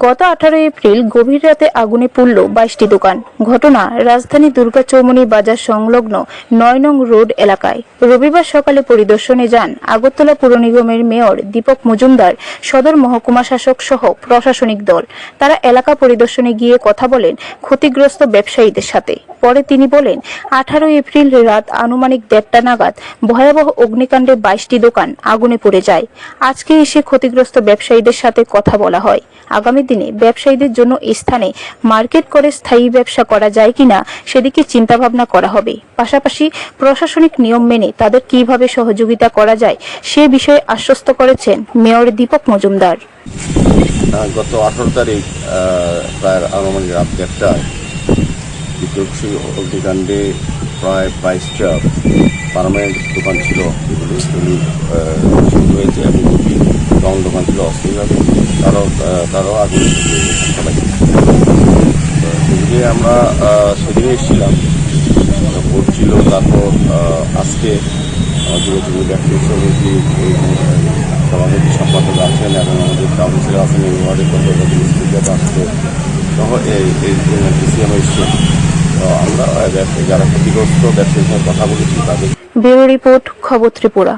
গত আঠারো এপ্রিল গভীর রাতে আগুনে পুড়ল বাইশটি দোকান। ঘটনা রাজধানী দুর্গা চৌমনি বাজার সংলগ্ন নয় নং রোড এলাকায়। রবিবার সকালে পরিদর্শনে যান আগরতলা পুর নিগমের মেয়র দীপক মজুমদার, সদর মহকুমা শাসক সহ প্রশাসনিক দল। তারা এলাকা পরিদর্শনে গিয়ে কথা বলেন ক্ষতিগ্রস্ত ব্যবসায়ীদের সাথে। পরে তিনি বলেন আঠারো এপ্রিল রাত আনুমানিক দেড়টা নাগাদ ভয়াবহ অগ্নিকাণ্ডে বাইশটি দোকান আগুনে পড়ে যায়। আজকে এসে ক্ষতিগ্রস্ত ব্যবসায়ীদের সাথে কথা বলা হয়। আগামী দিনে ব্যবসায়ীদের জন্য স্থানে মার্কেট করে স্থায়ী ব্যবসা করা যায় কিনা সেদিকে চিন্তাভাবনা করা হবে। পাশাপাশি প্রশাসনিক নিয়ম মেনে তাদের কীভাবে সহযোগিতা করা যায় সে বিষয়ে আশ্বস্ত করেছেন মেয়র দীপক মজুমদার। গত আঠারো তারিখ প্রায় আনুমানিক রাত দেড়টায় বিদ্যুৎ অগ্নিকাণ্ডে প্রায় বাইশটা পারমানেন্ট দোকান ছিল। রং দোকান ছিল অস্থায়ীভাবে তারাও আহ, তারাও আগুন সবাই সেদিকে আমরা সেদিনে এসেছিলাম। পড়ছিল তারপর আজকে আমাদের যুব ব্যবসায়ী সমিতি সভাপতি সম্পাদক আছেন এবং আমাদের কাউন্সিলর আছেন এই ওয়ার্ডের পদ্ধতি স্পিকার আসছে সহ এই ডিসিএম এসছে আমরা যারা ক্ষতিগ্রস্ত ব্যবসায়ীর কথা বলেছি তাদের ব্যুরো রিপোর্ট খবর ত্রিপুরা।